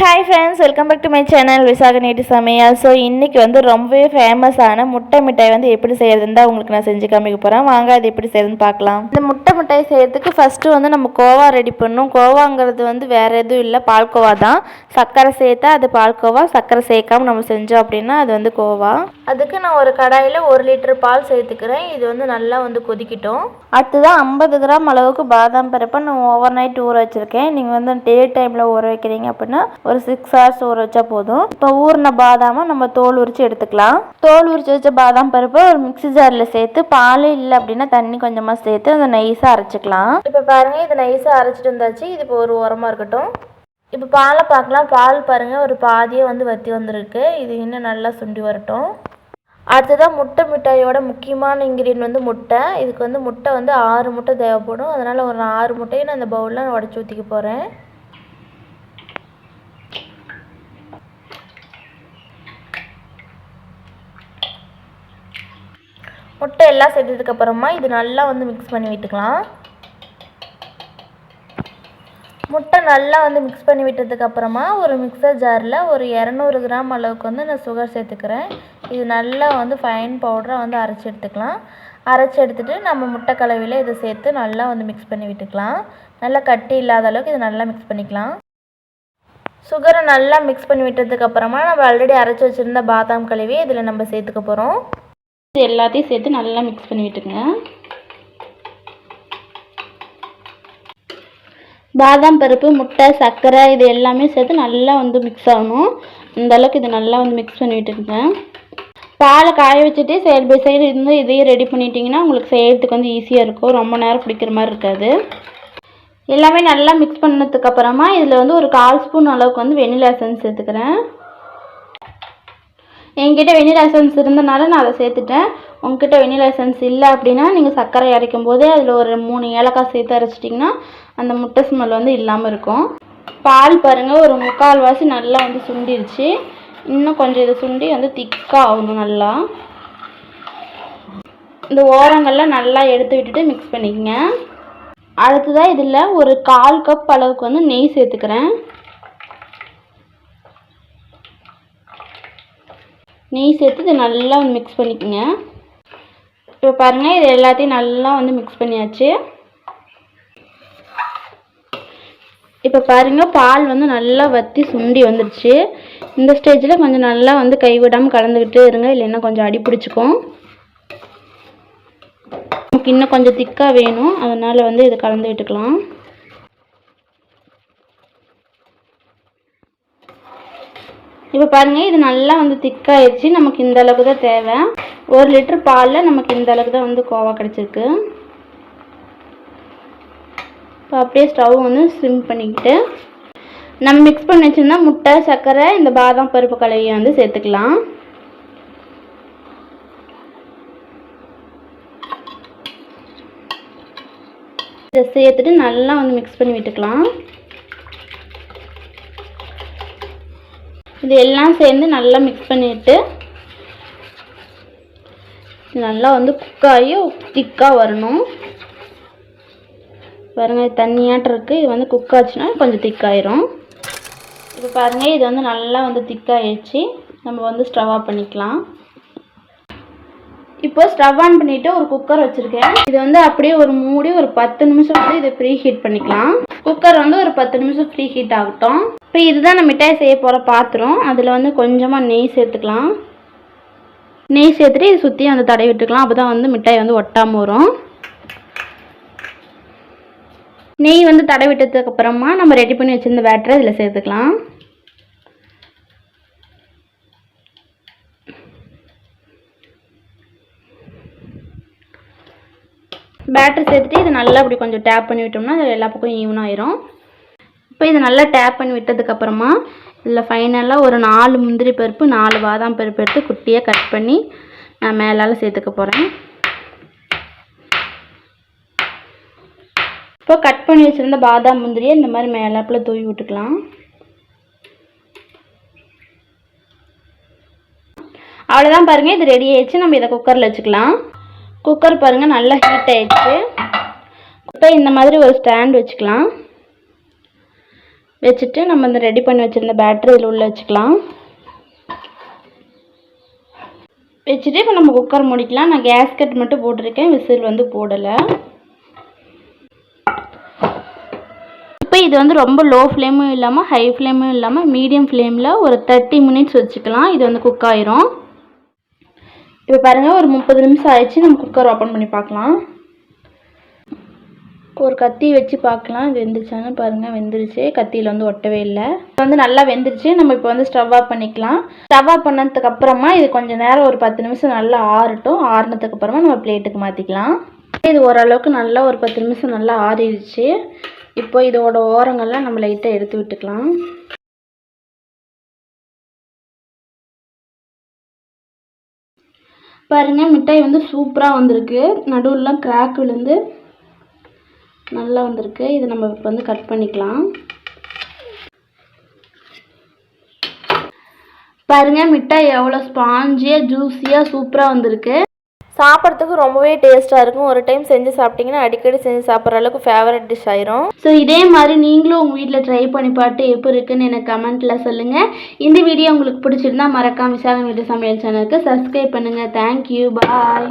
Hi friends welcome back to my channel விசாக நேட்டி சமையல் so இன்றைக்கி வந்து ரொம்பவே ஃபேமஸான முட்டை மிட்டாய் வந்து எப்படி செய்கிறதுன்னு தான் உங்களுக்கு நான் செஞ்சு காமிக்க போகிறேன் வாங்க அது எப்படி செய்யறதுன்னு பார்க்கலாம். இந்த முட்டை மிட்டாய் செய்கிறதுக்கு ஃபஸ்ட்டு வந்து நம்ம கோவா ரெடி பண்ணணும். கோவாங்கிறது வந்து வேறு எதுவும் இல்லை பால்கோவா தான். சர்க்கரை சேர்த்தா அது பால்கோவா சர்க்கரை சேர்க்காம நம்ம செஞ்சோம் அப்படின்னா அது வந்து கோவா. அதுக்கு நான் ஒரு கடாயில் ஒரு லிட்டர் பால் சேர்த்துக்கிறேன். இது வந்து நல்லா வந்து கொதிக்கட்டும். அடுத்ததான் ஐம்பது கிராம் அளவுக்கு பாதாம் பருப்பை நான் ஓவர் நைட் ஊற வச்சுருக்கேன். நீங்கள் வந்து டே டைமில் ஊற வைக்கிறீங்க அப்படின்னா ஒரு சிக்ஸ் ஹவர்ஸ் ஊற வச்சா போதும். இப்போ ஊறின பாதாமை நம்ம தோல் உரிச்சு எடுத்துக்கலாம். தோல் உரிச்சு வச்ச பாதாம் பருப்பை ஒரு மிக்ஸி ஜாரில் சேர்த்து பால் இல்லை அப்படின்னா தண்ணி கொஞ்சமாக சேர்த்து அதை நைஸாக அரைச்சிக்கலாம். இப்போ பாருங்கள் இது நைஸாக அரைச்சிட்டு வந்தாச்சு. இது இப்போ ஒரு உரமாக இருக்கட்டும். இப்போ பாலை பார்க்கலாம். பால் பாருங்கள் ஒரு பாதியே வந்து வற்றி வந்திருக்கு. இது இன்னும் நல்லா சுண்டி வரட்டும். அடுத்ததாக முட்டை மிட்டாயோட முக்கியமான இன்க்ரீடியன்ட் வந்து முட்டை. இதுக்கு வந்து முட்டை வந்து ஆறு முட்டை தேவைப்படும். அதனால் ஒரு ஆறு முட்டையை நான் இந்த பவுலில் உடச்சி ஊற்றிக்க போகிறேன் முட்டை எல்லாம் சேர்த்ததுக்கப்புறமா இது நல்லா வந்து மிக்ஸ் பண்ணி விட்டுக்கலாம். முட்டை நல்லா வந்து மிக்ஸ் பண்ணி விட்டதுக்கப்புறமா ஒரு மிக்சர் ஜாரில் ஒரு இரநூறு கிராம் அளவுக்கு வந்து நான் சுகர் சேர்த்துக்கிறேன். இது நல்லா வந்து ஃபைன் பவுடராக வந்து அரைச்சி எடுத்துக்கலாம். அரைச்சி எடுத்துகிட்டு நம்ம முட்டை கலவையில் இதை சேர்த்து நல்லா வந்து மிக்ஸ் பண்ணி விட்டுக்கலாம். நல்லா கட்டி இல்லாத அளவுக்கு இது நல்லா மிக்ஸ் பண்ணிக்கலாம். சுகரை நல்லா மிக்ஸ் பண்ணி விட்டதுக்கப்புறமா நம்ம ஆல்ரெடி அரைச்சி வச்சுருந்த பாதாம் கழுவி இதில் நம்ம சேர்த்துக்க போகிறோம் இது எல்லாத்தையும் சேர்த்து நல்லா மிக்ஸ் பண்ணி விட்டுங்க பாதாம் பருப்பு முட்டை சர்க்கரை இது எல்லாமே சேர்த்து நல்லா வந்து மிக்ஸ் ஆகணும். இந்தளவுக்கு இது நல்லா வந்து மிக்ஸ் பண்ணி விட்டுருங்க. பாலை காய வச்சுட்டு சைடு பை சைடு இருந்து இதையும் ரெடி பண்ணிட்டீங்கன்னா உங்களுக்கு செய்கிறதுக்கு வந்து ஈஸியாக இருக்கும். ரொம்ப நேரம் பிடிக்கிற மாதிரி இருக்காது. எல்லாமே நல்லா மிக்ஸ் பண்ணதுக்கப்புறமா இதில் வந்து ஒரு கால் ஸ்பூன் அளவுக்கு வந்து வெனிலா எசன்ஸ் சேர்த்துக்கிறேன். என்கிட்ட வெனிலா எசன்ஸ் இருந்தனால நான் அதை சேர்த்துட்டேன். உங்ககிட்ட வெனிலா எசன்ஸ் இல்லை அப்படின்னா நீங்கள் சர்க்கரை அரைக்கும் போது அதில் ஒரு மூணு ஏலக்காய் சேர்த்து அரைச்சிட்டிங்கன்னா அந்த முட்டை ஸ்மெல் வந்து இல்லாமல் இருக்கும். பால் பாருங்கள் ஒரு முக்கால் வாசி நல்லா வந்து சுண்டிருச்சு. இன்னும் கொஞ்சம் இதை சுண்டி வந்து திக்காக ஆகணும் நல்லா. இந்த ஓரங்கள்லாம் நல்லா எடுத்து விட்டுட்டு மிக்ஸ் பண்ணிக்கங்க. அடுத்ததாக இதில் ஒரு கால் கப் அளவுக்கு வந்து நெய் சேர்த்துக்கிறேன். நெய் சேர்த்து இதை நல்லா மிக்ஸ் பண்ணிக்கோங்க. இப்போ பாருங்கள் இது எல்லாத்தையும் நல்லா வந்து மிக்ஸ் பண்ணியாச்சு. இப்போ பாருங்கள் பால் வந்து நல்லா வற்றி சுண்டி வந்துடுச்சு இந்த ஸ்டேஜில் கொஞ்சம் நல்லா வந்து கைவிடாமல் கலந்துக்கிட்டே இருங்க இல்லைன்னா கொஞ்சம் அடி பிடிச்சிக்கும். நமக்கு இன்னும் கொஞ்சம் திக்காக வேணும் அதனால் வந்து இதை கலந்து விட்டுக்கலாம். இப்போ பாருங்கள் இது நல்லா வந்து திக்காயிடுச்சு நமக்கு இந்த அளவுக்கு தான் தேவை. ஒரு லிட்டர் பாலில் நமக்கு இந்த அளவுக்கு தான் வந்து கோவா கிடச்சிருக்கு. இப்போ அப்படியே ஸ்டவ் வந்து ஸ்விம் பண்ணிக்கிட்டு நம்ம மிக்ஸ் பண்ணி வச்சுருந்தா முட்டை சர்க்கரை இந்த பாதாம் பருப்பு கலவையை வந்து சேர்த்துக்கலாம். இதை சேர்த்துட்டு நல்லா வந்து மிக்ஸ் பண்ணி விட்டுக்கலாம். இது எல்லாம் சேர்ந்து நல்லா மிக்ஸ் பண்ணிவிட்டு நல்லா வந்து குக்காகி திக்காக வரணும். பாருங்கள் தண்ணியாட்டம் இருக்குது இது வந்து குக் ஆச்சுன்னா கொஞ்சம் திக்காயிரும் இப்போ பாருங்கள் இது வந்து நல்லா வந்து திக்காயிடுச்சு நம்ம வந்து ஸ்டவ் ஆஃப் பண்ணிக்கலாம். இப்போ ஸ்டவ் ஆன் பண்ணிவிட்டு ஒரு குக்கர் வச்சுருக்கேன். இது வந்து அப்படியே ஒரு மூடி ஒரு பத்து நிமிஷம் வந்து இதை ப்ரீ ஹீட் பண்ணிக்கலாம். குக்கர் வந்து ஒரு பத்து நிமிஷம் ப்ரீ ஹீட் ஆகட்டும். இப்போ இதுதான் நம்ம மிட்டாய் செய்ய போகிற பாத்திரம். அதில் வந்து கொஞ்சமாக நெய் சேர்த்துக்கலாம். நெய் சேர்த்துட்டு இது சுற்றி வந்து தடவி விட்டுக்கலாம். அப்போ தான் வந்து மிட்டாய் வந்து ஒட்டாமல் வரும். நெய் வந்து தடவிட்டதுக்கப்புறமா நம்ம ரெடி பண்ணி வச்சுருந்த பேட்டரை இதில் சேர்த்துக்கலாம். பேட்டரி சேர்த்துட்டு இது நல்லா அப்படி கொஞ்சம் டேப் பண்ணி விட்டோம்னா அது எல்லா பக்கம் ஈவன் ஆயிரும். இப்போ இதை நல்லா டேப் பண்ணி விட்டதுக்கப்புறமா இதில் ஃபைனலாக ஒரு நாலு முந்திரி பருப்பு நாலு பாதாம் பருப்பு எடுத்து குட்டியாக கட் பண்ணி நான் மேலால் சேர்த்துக்க போகிறேன் இப்போ கட் பண்ணி வச்சுருந்த பாதாம் முந்திரியை இந்த மாதிரி மேலாப்பில் தூவி விட்டுக்கலாம். அவ்வளோதான் பாருங்கள் இது ரெடி ஆயிடுச்சு. நம்ம இதை குக்கரில் வச்சுக்கலாம். குக்கர் பாருங்கள் நல்லா ஹீட் ஆயிடுச்சு. இப்போ இந்த மாதிரி ஒரு ஸ்டாண்ட் வச்சுக்கலாம். வச்சுட்டு நம்ம இந்த ரெடி பண்ணி வச்சுருந்த பேட்டரி இதில் உள்ளே வச்சுக்கலாம். வச்சுட்டு இப்போ நம்ம குக்கர் முடிக்கலாம். நான் கேஸ் கட் மட்டும் போட்டிருக்கேன். விசில் வந்து போடலை. இப்போ இது வந்து ரொம்ப லோ ஃப்ளேமும் இல்லாமல் ஹை ஃப்ளேமும் இல்லாமல் மீடியம் ஃப்ளேமில் ஒரு தேர்ட்டி மினிட்ஸ் வச்சுக்கலாம். இது வந்து குக் ஆயிரும். இப்போ பாருங்கள் ஒரு முப்பது நிமிஷம் ஆயிடுச்சு. நம்ம குக்கர் ஓப்பன் பண்ணி பார்க்கலாம். ஒரு கத்தி வச்சு பார்க்கலாம். வெந்துருச்சான்னு பாருங்கள் வெந்துருச்சு. கத்தியில் வந்து ஒட்டவே இல்லை. இது வந்து நல்லா வெந்துருச்சு. நம்ம இப்போ வந்து ஸ்டவ் ஆஃப் பண்ணிக்கலாம். ஸ்டவ் ஆஃப் பண்ணதுக்கு அப்புறமா இது கொஞ்சம் நேரம் ஒரு பத்து நிமிஷம் நல்லா ஆறட்டும். ஆறுனதுக்கு அப்புறமா நம்ம பிளேட்டுக்கு மாற்றிக்கலாம் இது ஓரளவுக்கு நல்லா ஒரு பத்து நிமிஷம் நல்லா ஆறிடுச்சு. இப்போ இதோட ஓரங்கள்லாம் நம்ம லைட்டாக எடுத்து விட்டுக்கலாம். பாருங்க மிட்டாய் வந்து சூப்பராக வந்திருக்கு. நடுவில்லாம் கிராக் விழுந்து நல்லா வந்திருக்கு. இதை நம்ம இப்போ வந்து கட் பண்ணிக்கலாம். பாருங்க மிட்டாய் எவ்வளோ ஸ்பாஞ்சியாக ஜூஸியாக சூப்பராக வந்திருக்கு. சாப்பிட்றதுக்கு ரொம்பவே டேஸ்ட்டாக இருக்கும். ஒரு டைம் செஞ்சு சாப்பிட்டிங்கன்னா அடிக்கடி செஞ்சு சாப்பிட்ற அளவுக்கு ஃபேவரட் டிஷ் ஆயிரும். ஸோ இதே மாதிரி நீங்களும் உங்கள் வீட்டில் ட்ரை பண்ணி பார்த்து எப்படி இருக்குன்னு எனக்கு கமெண்ட்டில் சொல்லுங்கள் இந்த வீடியோ உங்களுக்கு பிடிச்சிருந்தா மறக்காம விசாகம் வீட்டு சமையல் சேனலுக்கு சப்ஸ்கிரைப் பண்ணுங்கள் தேங்க்யூ பாய்